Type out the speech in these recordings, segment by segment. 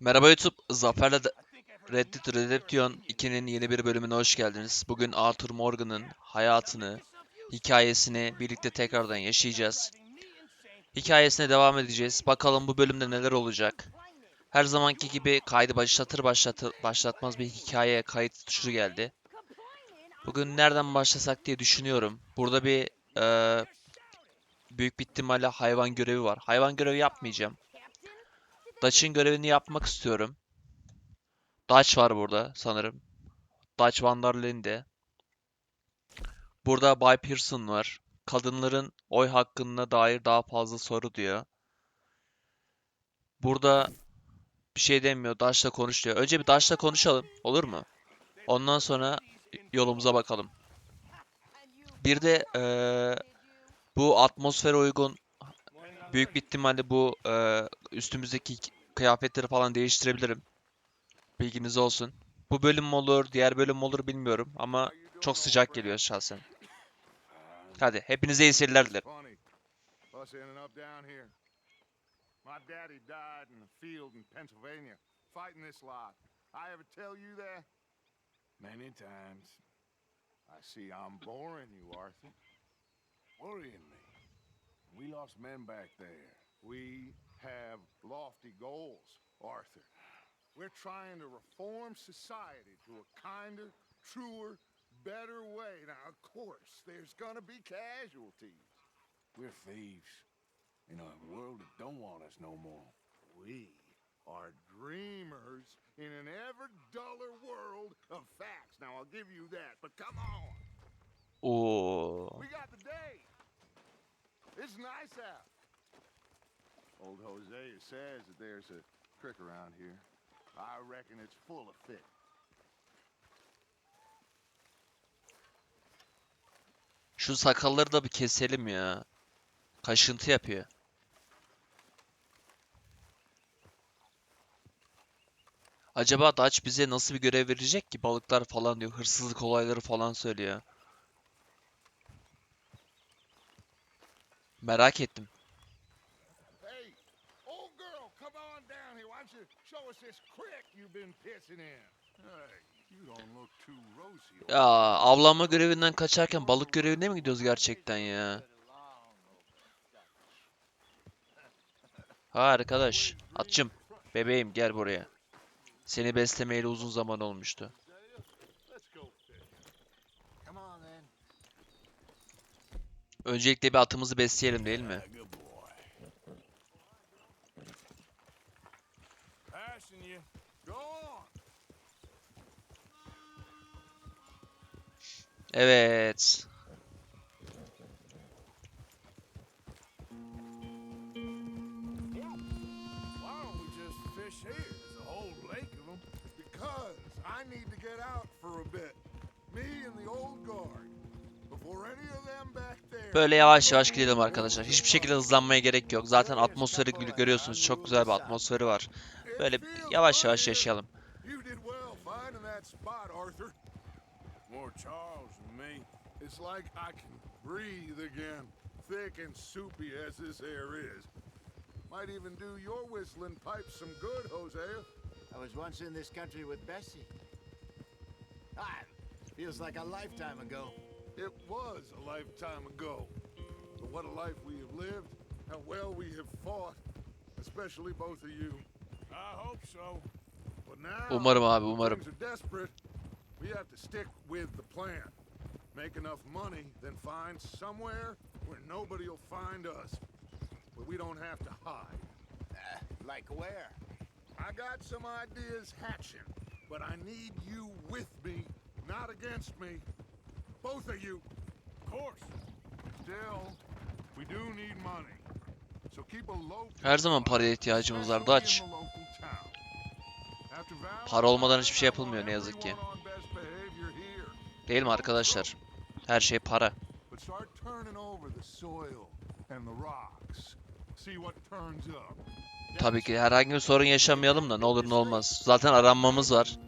Merhaba YouTube, Zafer'le de Red Dead Redemption 2'nin yeni bir bölümüne hoş geldiniz. Bugün Arthur Morgan'ın hayatını, hikayesini birlikte tekrardan yaşayacağız. Hikayesine devam edeceğiz. Bakalım bu bölümde neler olacak. Her zamanki gibi kaydı başlatır başlatır başlatmaz bir hikayeye kayıt tuşu geldi. Bugün nereden başlasak diye düşünüyorum. Burada bir eee, büyük bir ihtimalle hayvan görevi var. Hayvan görevi yapmayacağım. Dutch'ın görevini yapmak istiyorum. Dutch var burada sanırım. Dutch Van der Linde. Burada Bay Pearson var. Kadınların oy hakkına dair daha fazla soru diyor. Burada bir şey demiyor. Dutch'la konuş diyor. Önce bir Dutch'la konuşalım. Olur mu? Ondan sonra yolumuza bakalım. Bir de eee, bu atmosfere uygun büyük bir ihtimalle bu eee, üstümüzdeki kıyafetleri falan değiştirebilirim. Bilginiz olsun. Bu bölüm olur, diğer bölüm olur bilmiyorum ama çok sıcak geliyor şahsen. Hadi hepinize iyi seyirler dilerim. I ever tell you that? Many times. I see I'm boring you, Arthur. Worrying me. We lost men back there. We have lofty goals, Arthur. We're trying to reform society to a kinder, truer, better way. Now, of course, there's gonna be casualties. We're thieves. In a world that don't want us no more. We are dreamers in an ever duller world of facts. Now, I'll give you that, but come on. Oo. We got the day. It's nice out. Old Hosea says that there's a creek around here. I reckon it's full of fish. Şu sakalları da bir keselim ya. Kaşıntı yapıyor. Acaba Dutch bize nasıl bir görev verecek ki? Balıklar falan diyor. Hırsızlık olayları falan söylüyor. Merak ettim. Hey, old girl, come on down here. Why don't you show us this creek you've been pissing in? Hey, you don't look too rosy. old Ya avlanma görevinden kaçarken balık görevine mi gidiyoruz gerçekten ya? Ha arkadaş, atçım, bebeğim gel buraya. Seni beslemeyeli uzun zaman olmuştu. Öncelikle bir atımızı besleyelim değil mi? Evet. I need to get out for a bit. Me and the old guard. Böyle yavaş yavaş gidelim arkadaşlar. Hiçbir şekilde hızlanmaya gerek yok. Zaten atmosferi gö- görüyorsunuz. Çok güzel bir atmosferi var. Böyle yavaş yavaş yaşayalım. Might even do your whistling pipes some good, Hosea. I was once in this country with Bessie. Ah, feels like a lifetime ago. It was a lifetime ago. But what a life we have lived, how well we have fought, especially both of you. I hope so. But now, umarım abi, umarım. things are desperate, we have to stick with the plan. Make enough money, then find somewhere where nobody will find us. Where we don't have to hide. Uh, like where? I got some ideas hatching, but I need you with me, not against me. Both of you. Of course. Still, we do need money. So keep a low Her zaman paraya ihtiyacımız var especially Dutch. in the local town. After Valentine's, Para olmadan hiçbir şey yapılmıyor ne yazık ki. Değil mi arkadaşlar? Her şey para. Tabii ki herhangi bir sorun yaşamayalım da ne olur ne olmaz. Zaten aranmamız var.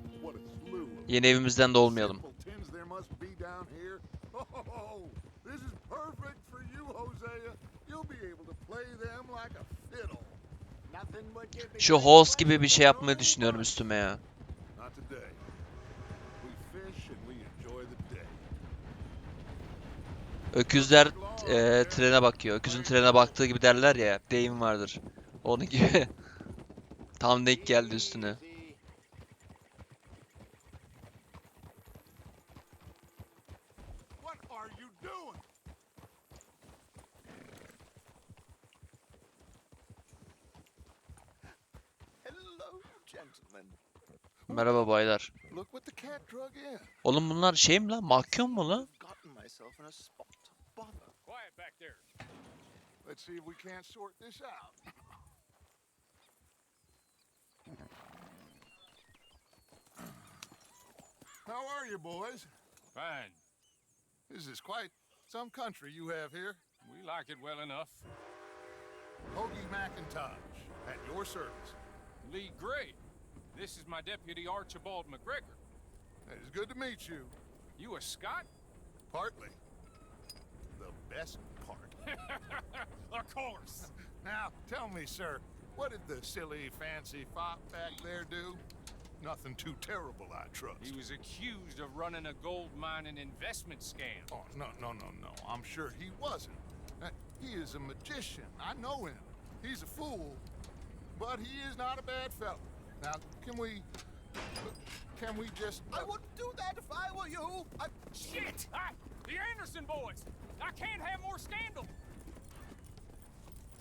Yeni evimizden de olmayalım. simpletons there must be down here. Oh, this is perfect for you, Hosea. You'll be able to play them like a fiddle. Nothing would give me Şu host gibi bir şey yapmayı düşünüyorum üstüme ya. Öküzler e, trene bakıyor. Öküzün trene baktığı gibi derler ya. Deyim vardır. Onun gibi. Tam denk geldi üstüne. Easy. What are you doing? Hello, gentlemen. Merhaba baylar. Oğlum bunlar şey mi lan? Mahkum mu lan? How are you, boys? Fine. This is quite some country you have here. We like it well enough. Hoagie McIntosh, at your service. Lee Gray. This is my deputy Archibald McGregor. It is good to meet you. You a Scot? Partly. The best part. of course. Now, tell me, sir, what did the silly, fancy fop back there do? Nothing too terrible, I trust. He was accused of running a gold mining investment scam. Oh, no, no, no, no. I'm sure he wasn't. Uh, he is a magician. I know him. He's a fool, but he is not a bad fellow. Now, can we... Can we just... I wouldn't do that if I were you. I... Shit! Ah, the Anderson boys! I can't have more scandal!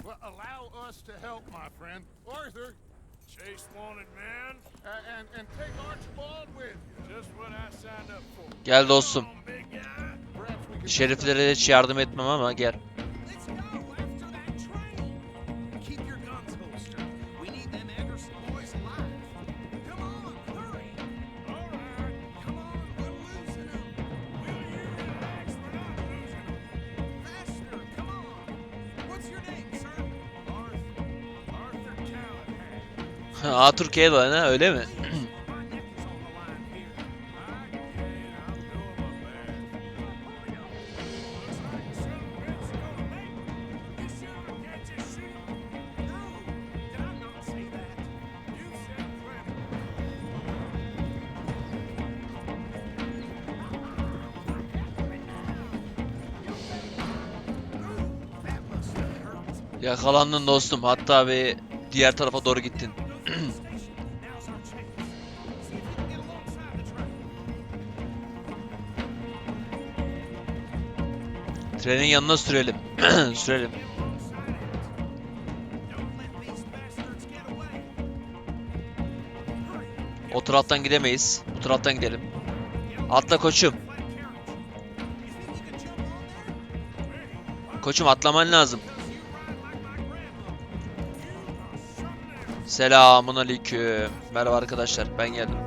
Well, allow us to help, my friend. Arthur, Chase wanted man. uh, and, and take Archibald with you. Just what I signed up for. Gel dostum. Şeriflere hiç yardım etmem ama gel. Said plenty. That must have hurt. Yakalandın dostum. Hatta bir diğer tarafa doğru gittin. Trenin yanına sürelim. sürelim. O taraftan gidemeyiz. Bu taraftan gidelim. Atla koçum. Koçum atlaman lazım. Selamun aleyküm. Merhaba arkadaşlar. Ben geldim.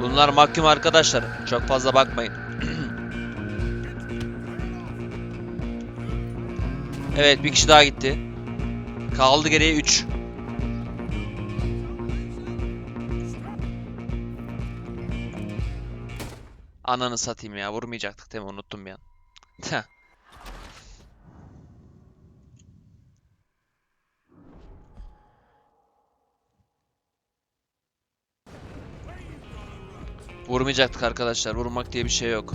Bunlar mahkum arkadaşlar. Çok fazla bakmayın. evet bir kişi daha gitti. Kaldı geriye 3. Ananı satayım ya. Vurmayacaktık değil mi? Unuttum bir Vurmayacaktık arkadaşlar. Vurmak diye bir şey yok.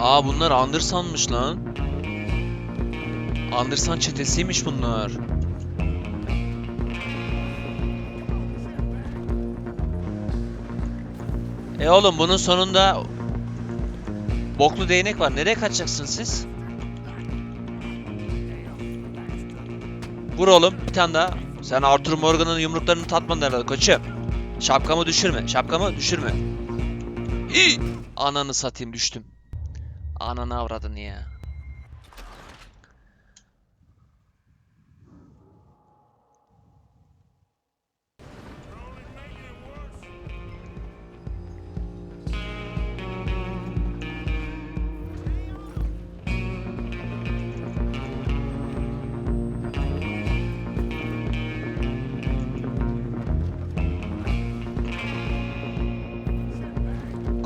Aa bunlar Anderson'mış lan. Anderson çetesiymiş bunlar. E oğlum bunun sonunda boklu değnek var. Nereye kaçacaksınız siz? Vur oğlum bir tane daha. Sen Arthur Morgan'ın yumruklarını tatmadın herhalde koçum. Şapkamı düşürme. Şapkamı düşürme. İyi. Ananı satayım düştüm. Ananı avradın ya.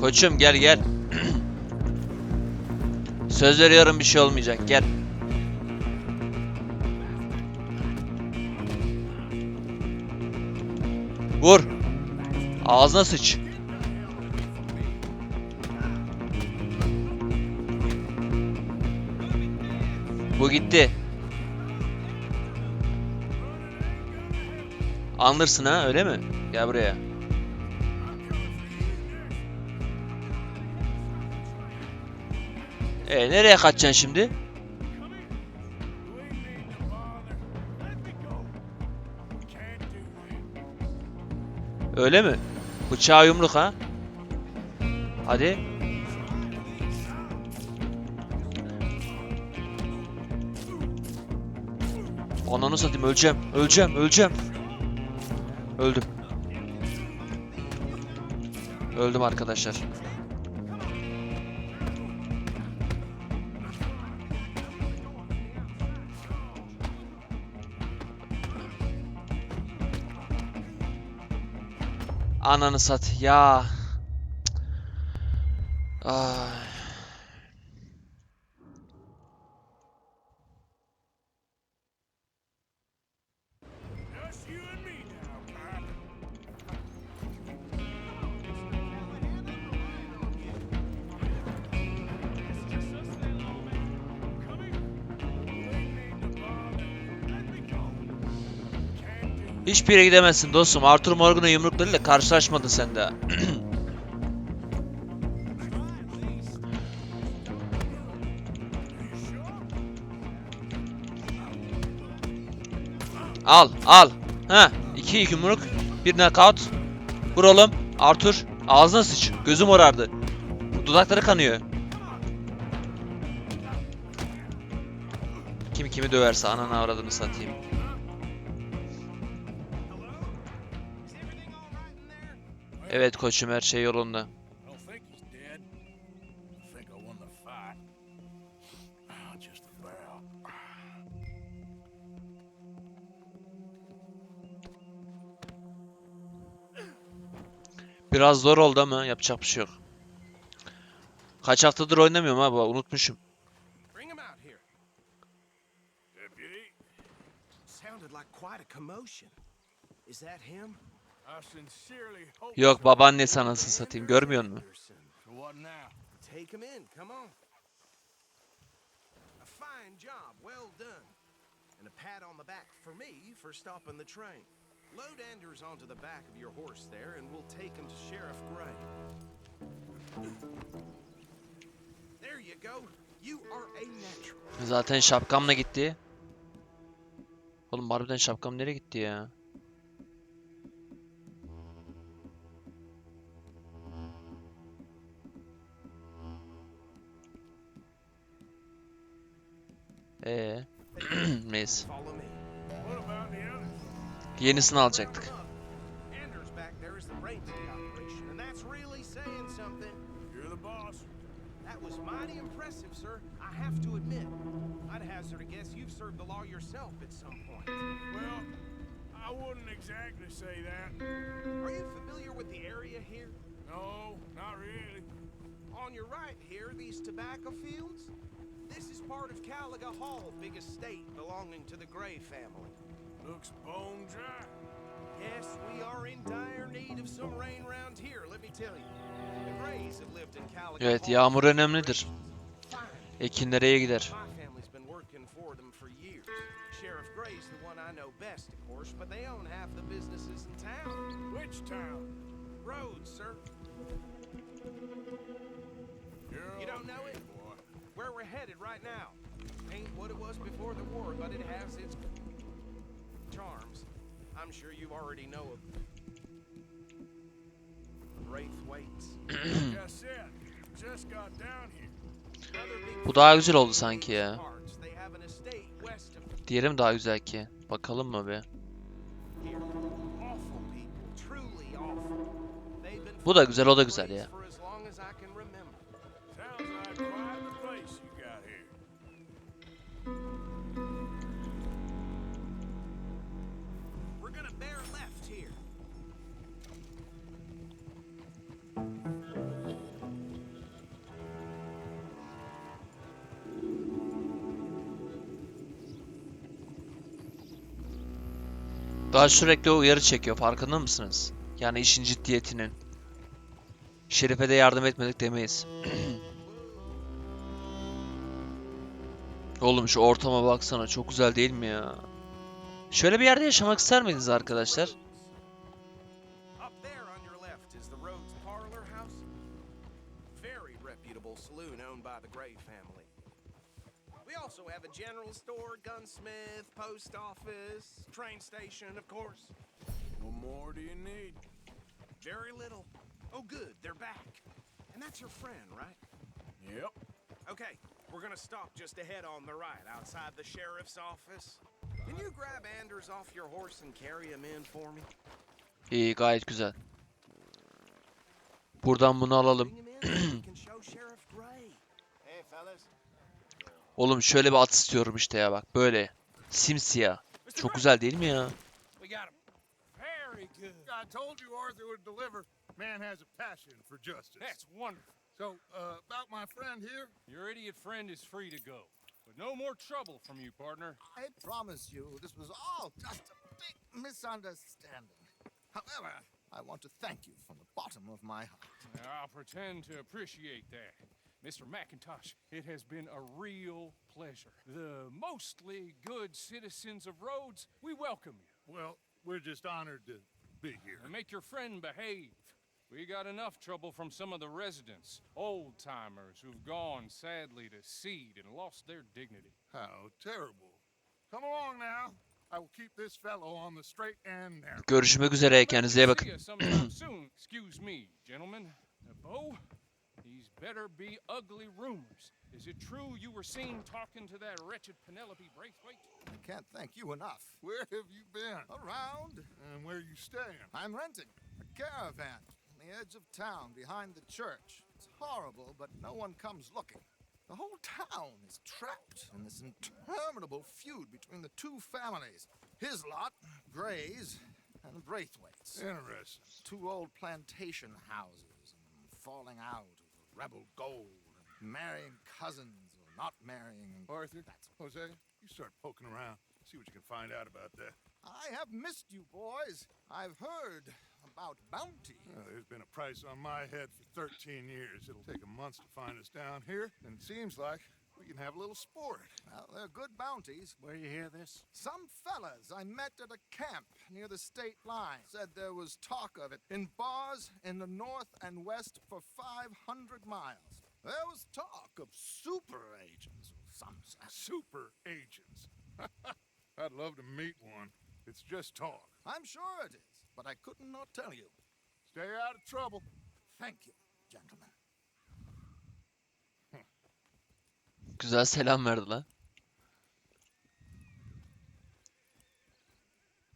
Koçum gel gel. Söz veriyorum bir şey olmayacak. Gel. Vur. Ağzına sıç. Bu gitti. Anlırsın ha öyle mi? Gel buraya. E nereye kaçacaksın şimdi? Öyle mi? Bıçağı yumruk ha? Hadi. Ananı satayım öleceğim. Öleceğim. Öleceğim. Öldüm. Öldüm arkadaşlar. Ananı sat ya. Ay. Hiçbir yere gidemezsin dostum. Arthur Morgan'ın yumruklarıyla karşılaşmadın sen daha. al, al. Ha, iki yumruk, bir knockout. Vur oğlum. Arthur, ağzına sıç. Gözüm morardı. Dudakları kanıyor. Kim kimi döverse ananı avradını satayım. Evet koçum her şey yolunda. Ah. Biraz zor oldu ama yapacak bir şey yok. Kaç haftadır oynamıyorum abi unutmuşum. Sounded like quite a commotion. Is that him? Yok so. babaannesi anasını satayım görmüyor musun? Anderson. So what now? Take him in. Come on. A fine job. Well done. And a pat on the back for me for stopping the train. Load Anders onto the back of your horse there, and we'll take him to Sheriff Gray. There you go. You are a natural. Zaten şapkamla gitti. Oğlum harbiden şapkam nereye gitti ya? something. You're the boss. That was mighty impressive, sir. I have to admit. I'd hazard a guess you've served the law yourself at some point. Well, I wouldn't exactly say that. Are you familiar with the area here? No, not really. On your right here, these tobacco fields? This is part of Caliga Hall, big estate belonging to the Gray family. Looks bone dry. Yes, we are in dire need of some rain round here, let me tell you. The Grays have lived in Caliga Evet yağmur önemlidir. Fine. Ekinlere iyi gider. My family's been working for them for years. Sheriff Gray's the one I know best, of course, but they own half the businesses in town. Which town? Roads, sir. You don't know it? Where we're headed right now. Ain't what it was before the war, but it has its charms. I'm sure you already know of Bu daha güzel oldu sanki ya. Diğeri mi daha güzel ki? Bakalım mı been Bu da güzel, o da güzel ya. Daha sürekli o uyarı çekiyor farkında mısınız? Yani işin ciddiyetinin. Şerife de yardım etmedik demeyiz. Oğlum şu ortama baksana çok güzel değil mi ya? Şöyle bir yerde yaşamak ister miydiniz arkadaşlar? Saloon owned by the Gray family. We also have a general store, gunsmith, post office, train station, of course. What more do you need? Very little. Oh, good, they're back. And that's your friend, right? Yep. Okay, we're gonna stop just ahead on the right, outside the sheriff's office. Can you grab Anders off your horse and carry him in for me? İyi gayet güzel. Buradan bunu alalım. Hey, fellas. Oğlum şöyle bir at istiyorum işte ya bak böyle. Simsiyah. Çok güzel değil mi ya? Man has a passion for justice. That's wonderful. So, uh, about my friend here, Your idiot friend is free to go. But no more trouble from you, partner. I promise you this was all just a big misunderstanding. However, I want to thank you from the bottom of my heart. I'll pretend to appreciate that. Mr. McIntosh, it has been a real pleasure. The mostly good citizens of Rhodes, we welcome you. well, we're just honored to be here. And make your friend behave. We got enough trouble from some of the residents, old timers who've gone sadly to seed and lost their dignity. How terrible. Come along now. I will keep this fellow on the straight and narrow. Görüşmek üzere kendinize iyi See bakın. soon. Excuse me, gentlemen. Bo, these better be ugly rumors. Is it true you were seen talking to that wretched Penelope Braithwaite? I can't thank you enough. Where have you been? Around, And where you staying? I'm renting a caravan on the edge of town behind the church. It's horrible, but no one comes looking. The whole town is trapped in this interminable feud between the two families. His lot, Gray's, and the Braithwaites. Interesting. Two old plantation houses and falling out over rebel gold and marrying cousins or not marrying. Arthur, That's Jose, you start poking around. See what you can find out about that. I have missed you, boys. I've heard about bounty. Uh, there's been a price on my head for 13 years. It'll take a month to find us down here, and it seems like we can have a little sport. Well, they're good bounties. Where you hear this? Some fellas I met at a camp near the state line said there was talk of it in bars in the north and west for 500 miles. There was talk of super agents or some such. Super agents. I'd love to meet one. It's just talk. I'm sure it is, but I could not not tell you. Stay out of trouble. Thank you, gentlemen. Güzel selam verdi lan.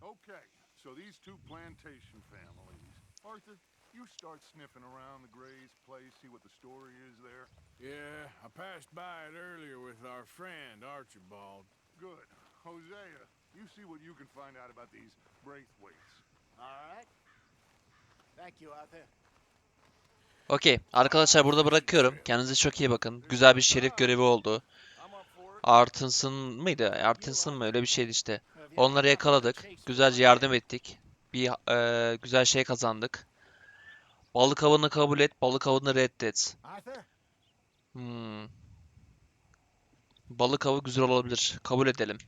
Okay, so these two plantation families. Arthur, you start sniffing around the Gray's place, see what the story is there. Yeah, I passed by it earlier with our friend Archibald. Good. Hosea, you see what you can find out about these Braithwaites. All right. Thank you, Arthur. Okey. Arkadaşlar burada bırakıyorum. Kendinize çok iyi bakın. Güzel bir şerif görevi oldu. Artins'ın mıydı? Artins'ın mı? Öyle bir şeydi işte. Onları yakaladık. Güzelce yardım ettik. Bir eee, güzel şey kazandık. Balık avını kabul et, balık avını reddet. Hmm. Balık avı güzel olabilir. Kabul edelim.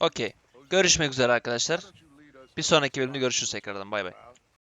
Okey. Görüşmek üzere arkadaşlar. Bir sonraki bölümde görüşürüz tekrardan. Bay bay.